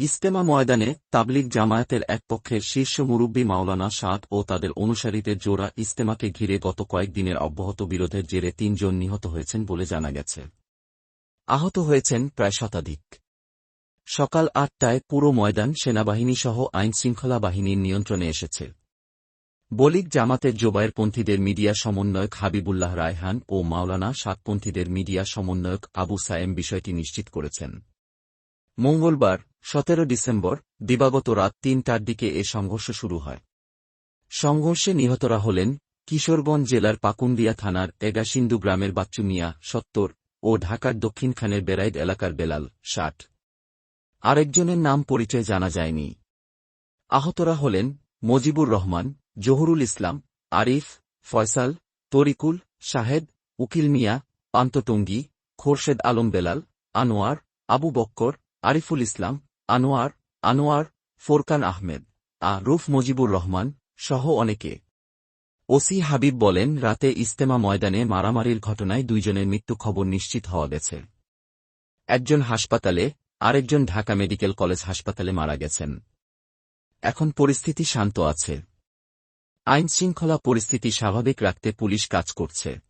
ইস্তেমা ময়দানে তাবলিগ জামায়াতের এক পক্ষের শীর্ষ মুরব্বী মাওলানা সাদ ও তাদের অনুসারীদের জোড়া ইস্তেমাকে ঘিরে গত কয়েকদিনের অব্যাহত বিরোধের জেরে তিনজন নিহত হয়েছেন বলে জানা গেছে। আহত হয়েছেন প্রায় শতাধিক। সকাল আটটায় পুরো ময়দান সেনাবাহিনী সেনাবাহিনীসহ আইনশৃঙ্খলা বাহিনীর নিয়ন্ত্রণে এসেছে। বলিক জামাতের জোবায়েরপন্থীদের মিডিয়া সমন্বয়ক হাবিবুল্লাহ রায়হান ও মাওলানা সাতপন্থীদের মিডিয়া সমন্বয়ক আবু সায়েম বিষয়টি নিশ্চিত করেছেন। মঙ্গলবার সতেরো ডিসেম্বর, দিবাগত রাত তিনটার দিকে এ সংঘর্ষ শুরু হয়। সংঘর্ষে নিহতরা হলেন কিশোরগঞ্জ জেলার পাকুন্দিয়া থানার এগাসিন্দু গ্রামের বাচ্চু মিয়া, সত্তর, ও ঢাকার দক্ষিণখানের বেরাইদ এলাকার বেলাল, ষাট। আরেকজনের নাম পরিচয় জানা যায়নি। আহতরা হলেন মজিবুর রহমান, জহুরুল ইসলাম, আরিফ, ফয়সাল, তরিকুল, শাহেদ, উকিল মিয়া, পান্তটঙ্গি, খোরশেদ আলম বেলাল, আনোয়ার, আবু বক্কর, আরিফুল ইসলাম আনোয়ার আনোয়ার, ফোরকান আহমেদ, আ রুফ মজিবুর রহমান সহ অনেকে। ওসি হাবিব বলেন, রাতে ইস্তেমা ময়দানে মারামারির ঘটনায় দুইজনের মৃত্যু খবর নিশ্চিত হওয়া গেছে। একজন হাসপাতালে, আরেকজন ঢাকা মেডিকেল কলেজ হাসপাতালে মারা গেছেন। এখন পরিস্থিতি শান্ত আছে। আইনশৃঙ্খলা পরিস্থিতি স্বাভাবিক রাখতে পুলিশ কাজ করছে।